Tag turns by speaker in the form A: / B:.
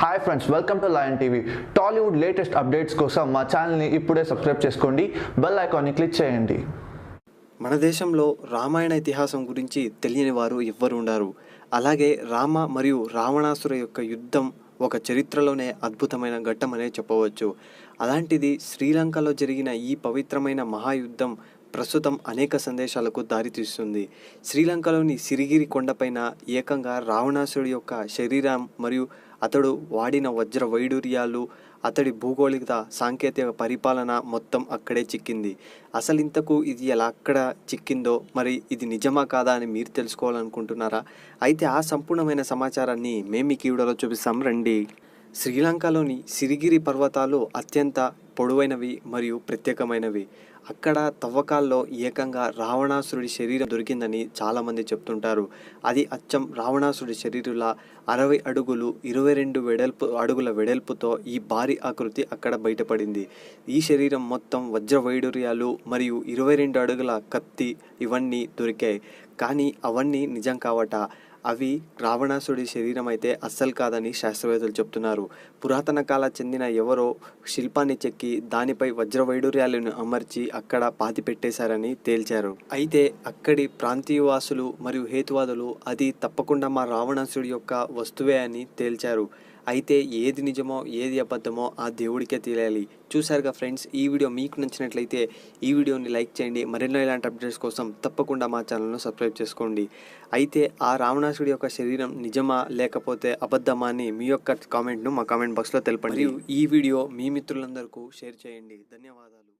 A: Hi friends welcome to Lion TV Tollywood latest updates కోసం మా ఛానల్ని ఇప్పుడే సబ్స్క్రైబ్ చేసుకోండి. బెల్ ఐకాన్ని క్లిక్ చేయండి.
B: మన దేశంలో రామాయణ ఇతిహాసం గురించి తెలియని వారు ఎవ్వరు ఉండరు. అలాగే రామ మరియు రావణాసుర యొక్క యుద్ధం ఒక చరిత్రలోనే అద్భుతమైన ఘట్టం అనే చెప్పవచ్చు. అలాంటిది శ్రీలంకలో జరిగిన ఈ పవిత్రమైన మహాయుద్ధం ప్రస్తుతం అనేక సందేశాలకు దారితీస్తుంది శ్రీలంకలోని సిరిగిరి కొండపైన ఏకంగా రావణాసుడి యొక్క శరీరం మరియు అతడు వాడిన వజ్ర వైడూర్యాలు అతడి భూగోళిక సాంకేతిక పరిపాలన మొత్తం అక్కడే చిక్కింది. అసలు ఇంతకు ఇది ఎలా అక్కడ చిక్కిందో మరి ఇది నిజమా కాదా అని మీరు తెలుసుకోవాలనుకుంటున్నారా? అయితే ఆ సంపూర్ణమైన సమాచారాన్ని మేము మీకు ఈ వీడియోలో చూపిస్తాం. రండి. శ్రీలంకలోని సిరిగిరి పర్వతాలు అత్యంత పొడవైనవి మరియు ప్రత్యేకమైనవి. అక్కడ తవ్వకాల్లో ఏకంగా రావణాసురుడి శరీరం దొరికిందని చాలామంది చెప్తుంటారు. అది అచ్చం రావణాసురుడి శరీరుల అరవై అడుగులు ఇరవై రెండు వెడల్పు అడుగుల వెడల్పుతో ఈ భారీ ఆకృతి అక్కడ బయటపడింది. ఈ శరీరం మొత్తం వజ్ర వైడూర్యాలు మరియు ఇరవై రెండు అడుగుల కత్తి ఇవన్నీ దొరికాయి. కానీ అవన్నీ నిజం కావట. అవి రావణాసుడి శరీరం అయితే అస్సలు కాదని శాస్త్రవేత్తలు చెప్తున్నారు. పురాతన కాల చెందిన ఎవరో శిల్పాన్ని చెక్కి దానిపై వజ్ర వైడూర్యాలను అమర్చి అక్కడ పాతి పెట్టేశారని తేల్చారు. అయితే అక్కడి ప్రాంతీయవాసులు మరియు హేతువాదులు అది తప్పకుండా మా రావణాసుడి యొక్క వస్తువే అని తేల్చారు. అయితే ఏది నిజమో ఏది అబద్ధమో ఆ దేవుడికే తెలియాలి. చూసారుగా ఫ్రెండ్స్ ఈ వీడియో మీకు నచ్చినట్లయితే ఈ వీడియోని లైక్ చేయండి. మరెన్నో ఇలాంటి అప్డేట్స్ కోసం తప్పకుండా మా ఛానల్ను సబ్స్క్రైబ్ చేసుకోండి. అయితే ఆ రావణాసుడి యొక్క శరీరం నిజమా లేకపోతే అబద్ధమా అని మీ యొక్క కామెంట్ను మా కామెంట్ బాక్స్లో తెలపండి. ఈ వీడియో మీ మిత్రులందరికీ షేర్ చేయండి. ధన్యవాదాలు.